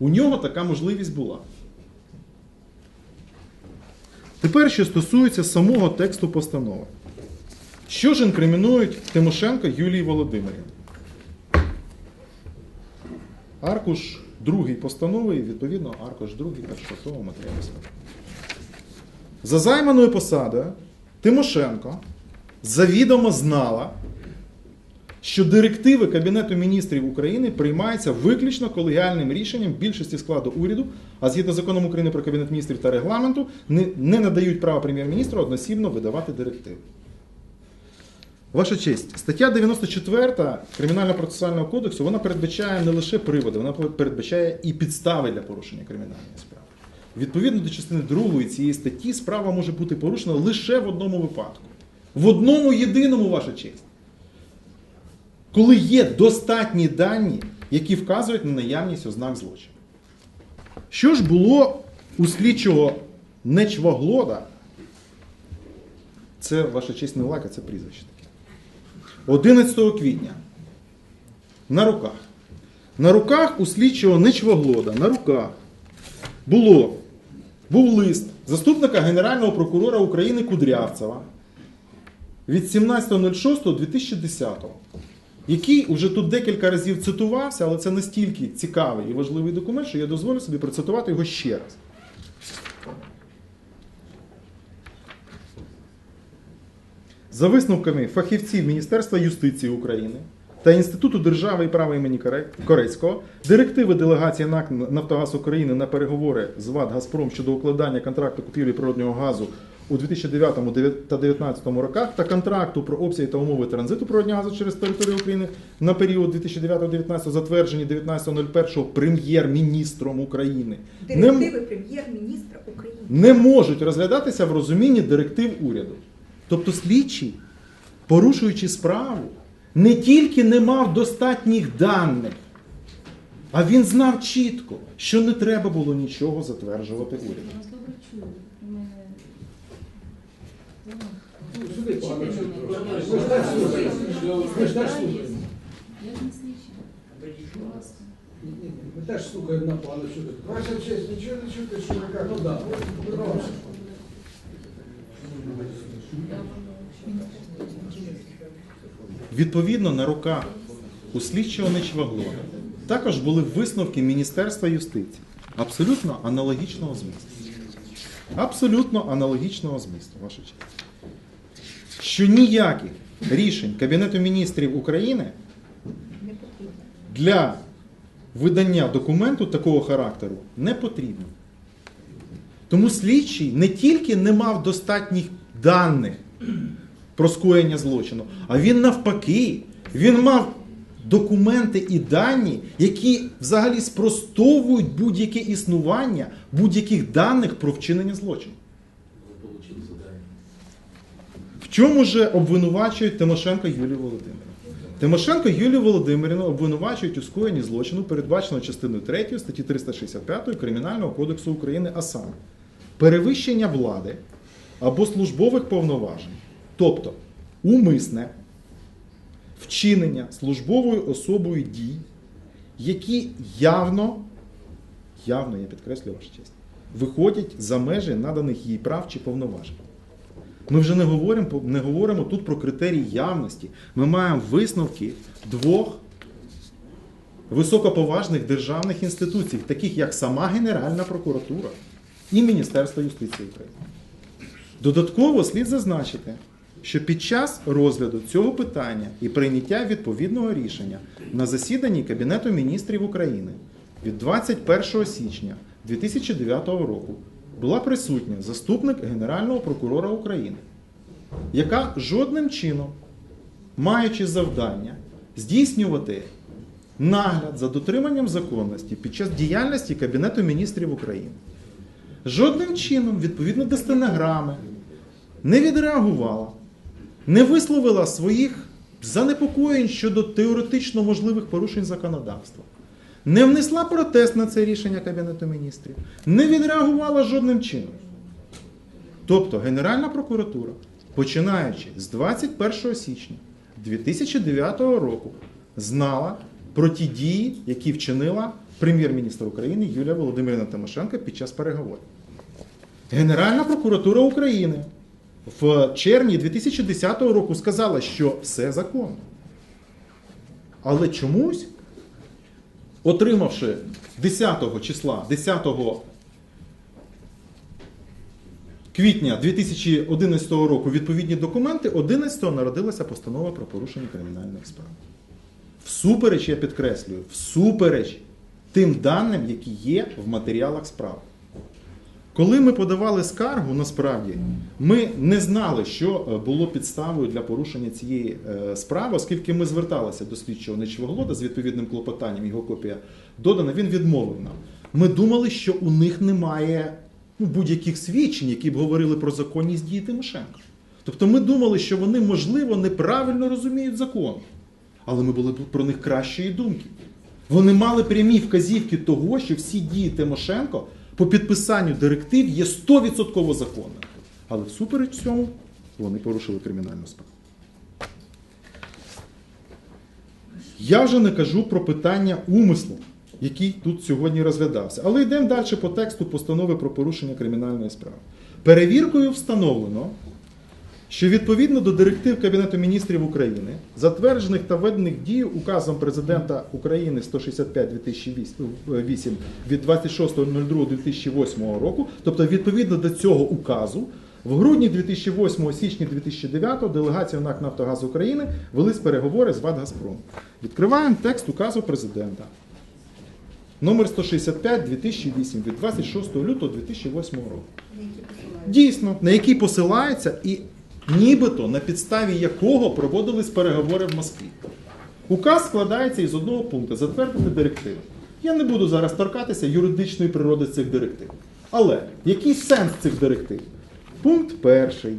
У нього така можливість була. Тепер, що стосується самого тексту постанови. Що ж інкримінують Тимошенко Юлії Володимирівні? Аркуш другий постанови і відповідно аркуш другий першого матеріалу. За займаною посадою Тимошенко завідомо знала, що директиви Кабінету міністрів України приймаються виключно колегіальним рішенням більшості складу уряду, а згідно законом України про Кабінет міністрів та регламенту не, не надають права прем'єр-міністру односібно видавати директиви. Ваша честь, стаття 94 Кримінально-процесуального кодексу вона передбачає не лише приводи, вона передбачає і підстави для порушення кримінальної справи. Відповідно до частини 2 цієї статті справа може бути порушена лише в одному випадку. В одному єдиному, ваша честь. Коли є достатні дані, які вказують на наявність ознак злочину. Що ж було у слідчого Нечвоглода? Це ваша честь не лака, це прізвище таке. 11 квітня. На руках. На руках у слідчого Нечвоглода, на руках було, був лист заступника Генерального прокурора України Кудрявцева від 17.06.2010, який уже тут декілька разів цитувався, але це настільки цікавий і важливий документ, що я дозволю собі процитувати його ще раз. За висновками фахівців Міністерства юстиції України та Інституту держави і права імені Корецького, директиви делегації НАК Нафтогаз України на переговори з ВАД Газпром щодо укладання контракту купівлі природнього газу у 2009 та 2019 роках та контракту про обсяги та умови транзиту природного газу через територію України на період 2009-2019 затверджені 19.01 прем'єр-міністром України. Не Директиви прем'єр-міністра України. не можуть розглядатися в розумінні директив уряду. Тобто слідчий, порушуючи справу, не тільки не мав достатніх даних, а він знав чітко, що не треба було нічого затверджувати уряду. Сюди, Ми ж теж слухаємо. Ми теж слухаємо. На пане сюди. Ваша честь, нічого не чути, що ви Ну кажете. Я вам Відповідно, на руках у слідчого Нечваглода також були висновки Міністерства юстиції абсолютно аналогічного змісту. Абсолютно аналогічного змісту, ваша честь. Що ніяких рішень Кабінету міністрів України для видання документу такого характеру не потрібно. Тому слідчий не тільки не мав достатніх даних про скоєння злочину, а він навпаки, він мав документи і дані, які взагалі спростовують будь-яке існування будь-яких даних про вчинення злочину. В чому же обвинувачують Тимошенко Юлію Володимирівну? Тимошенко Юлію Володимирівну обвинувачують у скоєнні злочину, передбаченого частиною 3 статті 365 Кримінального кодексу України, а саме перевищення влади або службових повноважень, тобто умисне вчинення службовою особою дій, які явно, явно, я підкреслюю ваша честь, виходять за межі наданих їй прав чи повноважень. Ми вже не говоримо, не говоримо тут про критерії явності. Ми маємо висновки двох високоповажних державних інституцій, таких як сама Генеральна прокуратура і Міністерство юстиції України. Додатково слід зазначити, що під час розгляду цього питання і прийняття відповідного рішення на засіданні Кабінету міністрів України від 21 січня 2009 року була присутня заступник Генерального прокурора України, яка жодним чином, маючи завдання здійснювати нагляд за дотриманням законності під час діяльності Кабінету міністрів України, жодним чином, відповідно до стенограми, не відреагувала, не висловила своїх занепокоєнь щодо теоретично можливих порушень законодавства, не внесла протест на це рішення Кабінету міністрів, не відреагувала жодним чином. Тобто Генеральна прокуратура, починаючи з 21 січня 2009 року, знала про ті дії, які вчинила прем'єр-міністр України Юлія Володимирівна Тимошенко під час переговорів. Генеральна прокуратура України в червні 2010 року сказала, що все законно. Але чомусь, отримавши 10 числа, 10 квітня 2011 року відповідні документи, 11-го народилася постанова про порушення кримінальних справ. Всупереч, я підкреслюю, всупереч тим даним, які є в матеріалах справи. Коли ми подавали скаргу, насправді ми не знали, що е, було підставою для порушення цієї е, справи, оскільки ми зверталися до слідчого Нечвоглода з відповідним клопотанням, його копія додана, він відмовив нам. Ми думали, що у них немає ну, будь-яких свідчень, які б говорили про законність дії Тимошенко. Тобто ми думали, що вони, можливо, неправильно розуміють закон. Але ми були про них кращої думки. Вони мали прямі вказівки того, що всі дії Тимошенко по підписанню директив є 100% законними. Але всупереч цьому вони порушили кримінальну справу. Я вже не кажу про питання умислу, який тут сьогодні розглядався. Але йдемо далі по тексту постанови про порушення кримінальної справи. Перевіркою встановлено, що відповідно до директив Кабінету міністрів України, затверджених та введених в дію указом президента України 165-2008 від 26.02.2008 року, тобто відповідно до цього указу, в грудні 2008 січні 2009 делегація НАК Нафтогаз України велись переговори з ВАД «Газпром». Відкриваємо текст указу президента. Номер 165 2008 від 26 лютого 2008 року. Дійсно, на який посилається і нібито на підставі якого проводились переговори в Москві. Указ складається із одного пункту затвердити директиви. Я не буду зараз торкатися юридичної природи цих директив. Але який сенс цих директив? Пункт перший.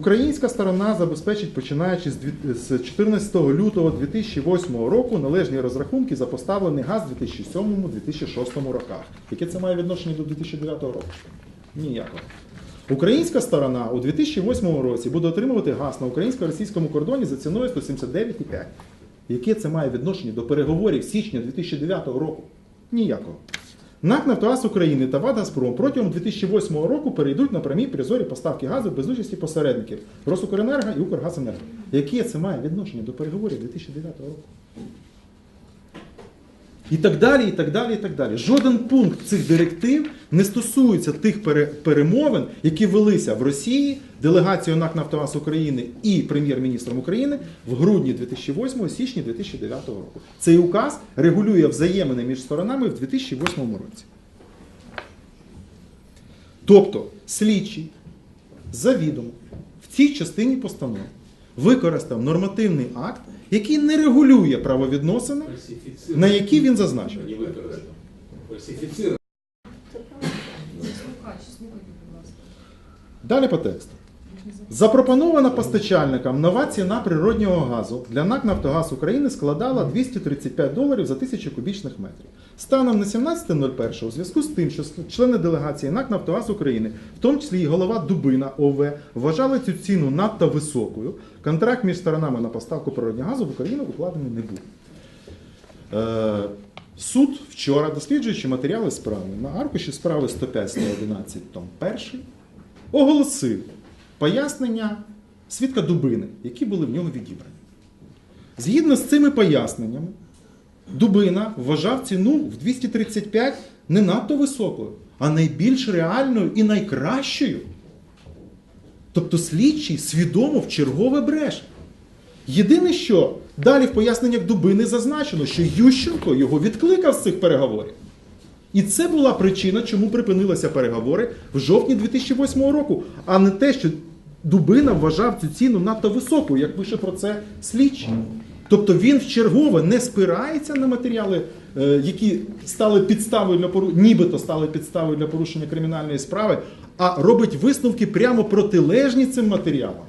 Українська сторона забезпечить, починаючи з дві- з 14 лютого 2008 року, належні розрахунки за поставлений газ у 2007-2006 роках. Яке це має відношення до 2009 року? Ніякого. Українська сторона у 2008 році буде отримувати газ на українсько-російському кордоні за ціною 179,5. Яке це має відношення до переговорів січня 2009 року? Ніякого. НАК «Нафтогаз України та ВАД «Газпром» протягом 2008 року перейдуть на прямі прозорі поставки газу без участі посередників Росукренерго і Укргазенерго. Яке це має відношення до переговорів 2009 року? І так далі, і так далі, і так далі. Жоден пункт цих директив не стосується тих перемовин, які велися в Росії делегацією НАК «Нафтогаз України і прем'єр-міністром України в грудні 2008 січні 2009 року. Цей указ регулює взаємини між сторонами в 2008 році. Тобто слідчий завідомо в цій частині постанови використав нормативний акт, який не регулює правовідносини, на які він зазначив. Далі по тексту. Запропонована постачальникам нова ціна природнього газу для НАК «Нафтогаз України складала 235 доларів за тисячу кубічних метрів. Станом на 17.01 у зв'язку з тим, що члени делегації НАК «Нафтогаз України, в тому числі і голова Дубина ОВ, вважали цю ціну надто високою, контракт між сторонами на поставку природнього газу в Україну укладений не був. Е, Суд вчора, досліджуючи матеріали справи на аркуші справи 105-111 том 1, оголосив пояснення свідка Дубини, які були в нього відібрані. Згідно з цими поясненнями, Дубина вважав ціну в 235 не надто високою, а найбільш реальною і найкращою. Тобто слідчий свідомо в чергове бреше. Єдине, що далі в поясненнях Дубини зазначено, що Ющенко його відкликав з цих переговорів. І це була причина, чому припинилися переговори в жовтні 2008 року, а не те, що Дубина вважав цю ціну надто високою, як пише про це слідчий. Тобто він вчергове не спирається на матеріали, е, які стали підставою для пору... нібито стали підставою для порушення кримінальної справи, а робить висновки прямо протилежні цим матеріалам.